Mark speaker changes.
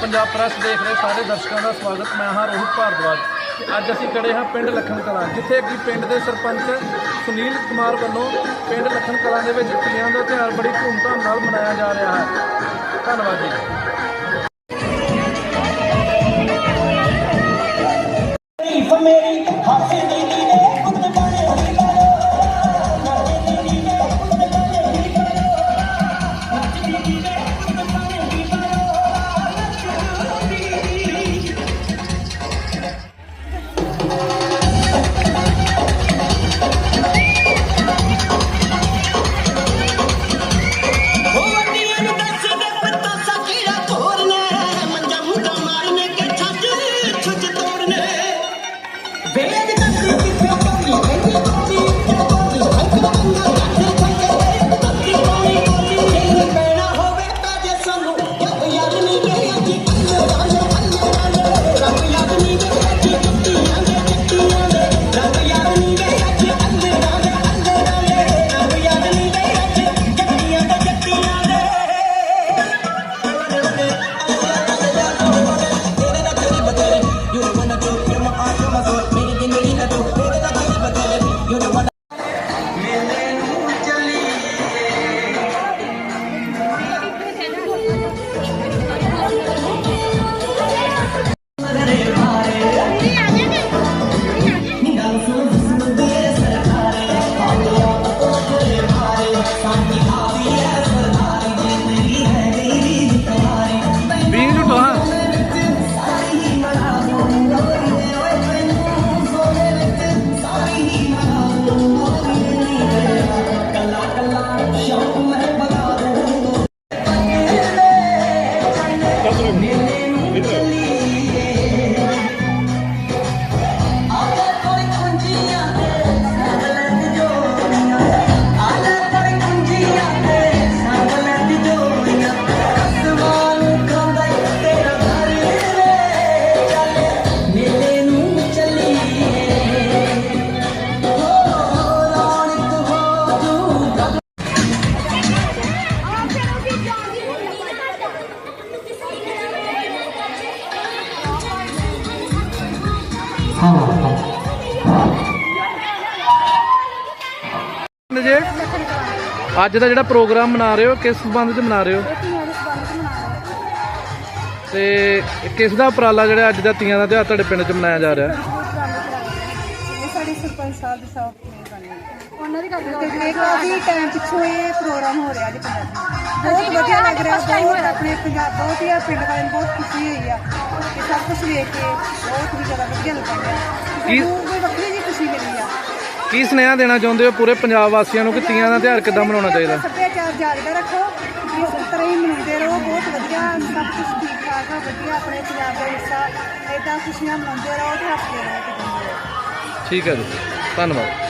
Speaker 1: Punjab press ਦੇਖ ਰਹੇ ਸਾਰੇ ਦਰਸ਼ਕਾਂ ਦਾ ਸਵਾਗਤ। ਮੈਂ ਹਾਂ ਰੋਹਿਤ ਭਾਰਦਵਾਜ। ਤੇ ਅੱਜ ਅਸੀਂ ਖੜੇ ਹਾਂ ਪਿੰਡ ਲੱਖਣ ਕਲਾਂ, ਜਿੱਥੇ ਕਿ ਪਿੰਡ ਦੇ ਸਰਪੰਚ ਸੁਨੀਲ ਕੁਮਾਰ ਵੱਲੋਂ ਪਿੰਡ ਲੱਖਣ ਕਲਾਂ ਦੇ ਵਿੱਚ ਤੀਆਂ ਦਾ ਤਿਉਹਾਰ ਬੜੀ ਧੂਮਧਾਮ ਨਾਲ ਮਨਾਇਆ ਜਾ ਰਿਹਾ ਹੈ। ਧੰਨਵਾਦ ਜੀ।
Speaker 2: ਜੇ ਅੱਜ ਦਾ
Speaker 1: ਜਿਹੜਾ ਪ੍ਰੋਗਰਾਮ ਮਨਾ ਰਹੇ ਹੋ ਕਿਸ ਸੰਬੰਧ 'ਚ ਮਨਾ ਰਹੇ ਹੋ? ਤੇ ਕਿਸ ਦਾ ਉਪਰਾਲਾ ਜਿਹੜਾ ਅੱਜ ਦਾ ਤੀਆਂ ਦਾ ਤਿਉਹਾਰ ਤੁਹਾਡੇ ਪਿੰਡ 'ਚ ਮਨਾਇਆ ਜਾ ਰਿਹਾ?
Speaker 3: ਇਹ ਸਾਡੇ ਸਰਪੰਚ ਸਾਹਿਬ ਦੀ ਕਰਨੀ ਉਹਨਾਂ ਦੀ ਕਰਦੇ ਇਹ ਕਾਫੀ ਟਾਈਮ ਪਿੱਛੋਂ ਇਹ ਪ੍ਰੋਗਰਾਮ ਹੋ ਰਿਹਾ ਜੀ ਪੰਜਾਬੀ ਬਹੁਤ ਵਧੀਆ ਲੱਗ ਰਿਹਾ ਬਹੁਤ ਆਪਣੇ ਪੰਜਾਬ ਬਹੁਤ ਹੀ ਆ ਪਿੰਡ ਵਾਲਿਆਂ ਨੂੰ ਬਹੁਤ ਖੁਸ਼ੀ ਹੋਈ ਆ ਇਹ ਸਭ ਕੁਝ ਵੇਖ ਕੇ ਬਹੁਤ ਹੀ
Speaker 1: ਕੀ-
Speaker 3: ਸਾਨੂੰ ਕੋਈ ਵੱਖਰੀ ਜਿਹੀ ਖੁਸ਼ੀ ਮਿਲੀ ਆ।
Speaker 1: ਕੀ ਸੁਨੇਹਾ ਦੇਣਾ ਚਾਹੁੰਦੇ ਹੋ ਪੂਰੇ ਪੰਜਾਬ ਵਾਸੀਆਂ ਨੂੰ ਕਿ ਤੀਆਂ ਦਾ ਤਿਉਹਾਰ ਕਿੱਦਾਂ ਮਨਾਉਣਾ ਚਾਹੀਦਾ?
Speaker 3: ਸੱਭਿਆਚਾਰ ਜਾਗਦਾ ਰੱਖੋ ਇਸ ਤਰ੍ਹਾਂ ਹੀ ਮਨਾਉਂਦੇ ਰਹੋ ਬਹੁਤ ਵਧੀਆ ਸਭ ਕੁਝ ਠੀਕ ਠਾਕ ਆ ਵਧੀਆ ਆਪਣੇ ਪੰਜਾਬ ਦਾ ਹਿੱਸਾ ਏਦਾਂ ਖੁਸ਼ੀਆਂ ਮਨਾਉਂਦੇ ਰਹੋ ਤੇ ਹੱਸਦੇ ਰਹੋ ਤੇ ਜਿਉਂਦੇ ਰਹੋ।
Speaker 1: ਠੀਕ ਹੈ ਜੀ ਧੰਨਵਾਦ।